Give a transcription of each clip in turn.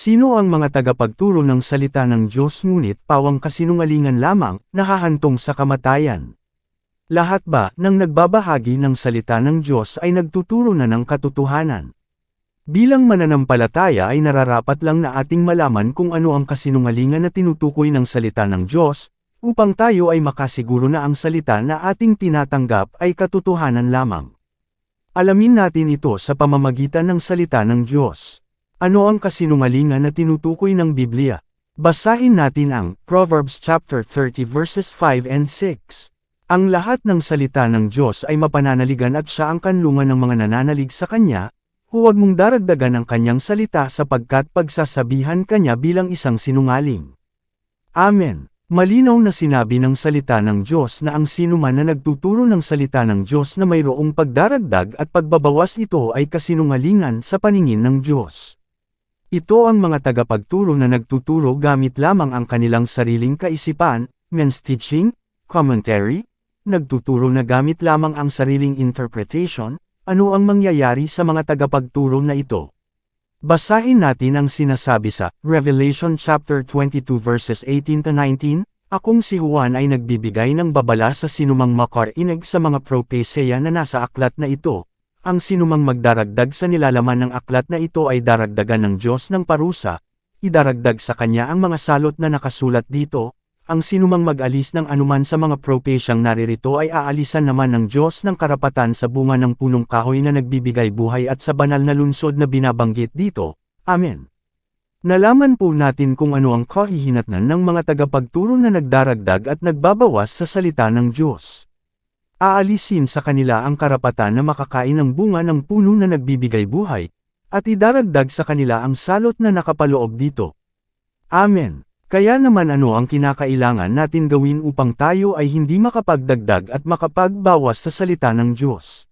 Sino ang mga tagapagturo ng salita ng Diyos ngunit pawang kasinungalingan lamang, nakahantong sa kamatayan? Lahat ba ng nagbabahagi ng salita ng Diyos ay nagtuturo na ng katotohanan? Bilang mananampalataya ay nararapat lang na ating malaman kung ano ang kasinungalingan na tinutukoy ng salita ng Diyos, upang tayo ay makasiguro na ang salita na ating tinatanggap ay katotohanan lamang. Alamin natin ito sa pamamagitan ng salita ng Diyos. Ano ang kasinungalingan na tinutukoy ng Biblia? Basahin natin ang Proverbs chapter 30 verses 5 and 6. Ang lahat ng salita ng Diyos ay mapananaligan at siya ang kanlungan ng mga nananalig sa Kanya, huwag mong daragdagan ang Kanyang salita sapagkat pagsasabihan Kanya bilang isang sinungaling. Amen. Malinaw na sinabi ng salita ng Diyos na ang sinuman na nagtuturo ng salita ng Diyos na mayroong pagdaragdag at pagbabawas ito ay kasinungalingan sa paningin ng Diyos. Ito ang mga tagapagturo na nagtuturo gamit lamang ang kanilang sariling kaisipan, men's teaching, commentary, nagtuturo na gamit lamang ang sariling interpretation, ano ang mangyayari sa mga tagapagturo na ito. Basahin natin ang sinasabi sa Revelation chapter 22 verses 18 to 19, Akong si Juan ay nagbibigay ng babala sa sinumang makarinig sa mga propesya na nasa aklat na ito. Ang sinumang magdaragdag sa nilalaman ng aklat na ito ay daragdagan ng Diyos ng parusa, idaragdag sa kanya ang mga salot na nakasulat dito, ang sinumang mag-alis ng anuman sa mga propesyang naririto ay aalisan naman ng Diyos ng karapatan sa bunga ng punong kahoy na nagbibigay buhay at sa banal na lunsod na binabanggit dito. Amen. Nalaman po natin kung ano ang kahihinatnan ng mga tagapagturo na nagdaragdag at nagbabawas sa salita ng Diyos. Aalisin sa kanila ang karapatan na makakain ng bunga ng puno na nagbibigay buhay, at idaragdag sa kanila ang salot na nakapaloob dito. Amen. Kaya naman ano ang kinakailangan natin gawin upang tayo ay hindi makapagdagdag at makapagbawas sa salita ng Diyos.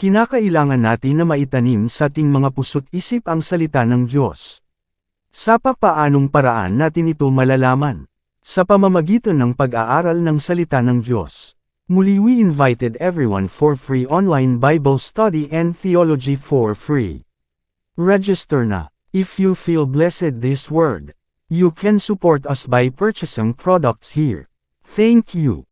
Kinakailangan natin na maitanim sa ating mga puso't isip ang salita ng Diyos. Sa papaanong paraan natin ito malalaman? Sa pamamagitan ng pag-aaral ng salita ng Diyos. Muli we invited everyone for free online Bible study and theology for free. Register na. If you feel blessed this word, you can support us by purchasing products here. Thank you.